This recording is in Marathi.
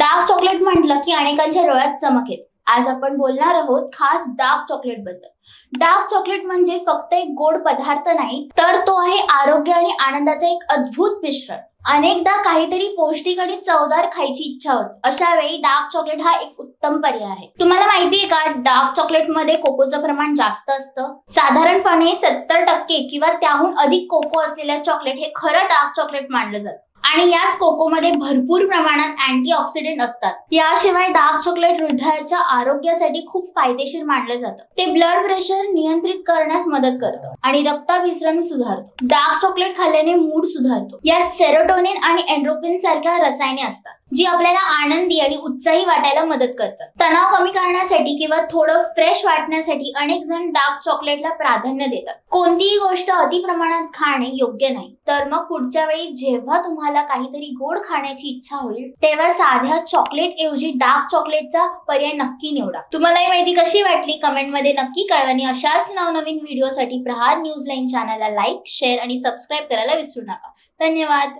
डार्क चॉकलेट म्हटलं की अनेकांच्या डोळ्यात चमक येते. आज आपण बोलणार आहोत खास डार्क चॉकलेटबद्दल. डार्क चॉकलेट म्हणजे फक्त एक गोड पदार्थ नाही तर तो आहे आरोग्य आणि आनंदाचे एक अद्भुत मिश्रण. अनेकदा काहीतरी पौष्टिक आणि चवदार खायची इच्छा होते. अशा वेळी डार्क चॉकलेट हा एक उत्तम पर्याय आहे. तुम्हाला माहितीये का डार्क चॉकलेटमध्ये कोकोचं प्रमाण जास्त असतं? साधारणपणे सत्तर टक्के किंवा त्याहून अधिक कोको असलेल्या चॉकलेट हे खरं डार्क चॉकलेट मानलं जातं. आणि याच कोकोमध्ये भरपूर प्रमाणात अँटीऑक्सिडेंट असतात. याशिवाय डार्क चॉकलेट हृदयाच्या आरोग्यासाठी खूप फायदेशीर मानलं जातं. ते ब्लड प्रेशर नियंत्रित करण्यास मदत करतं आणि रक्ताभिसरण सुधारतं. डार्क चॉकलेट खाल्ल्याने मूड सुधारतो. यात सेरोटोनिन आणि एन्ड्रोपिन सारख्या रसायने असतात. जी आपल्याला आनंदी आणि उत्साही वाटायला मदत करतात. तणाव कमी करण्यासाठी किंवा थोडं फ्रेश वाटण्यासाठी अनेक जण डार्क चॉकलेटला प्राधान्य देतात. कोणतीही गोष्ट अति प्रमाणात खाणे योग्य नाही. तर मग पुढच्या वेळी जेव्हा तुम्हाला काहीतरी गोड खाण्याची इच्छा होईल तेव्हा साध्या चॉकलेट ऐवजी डार्क चॉकलेटचा पर्याय नक्की निवडा. तुम्हाला ही माहिती कशी वाटली? कमेंटमध्ये नक्की कळवा आणि अशाच नवनवीन व्हिडिओसाठी प्रहार न्यूज लाईन चॅनलला लाईक शेअर आणि सबस्क्राईब करायला विसरू नका. धन्यवाद.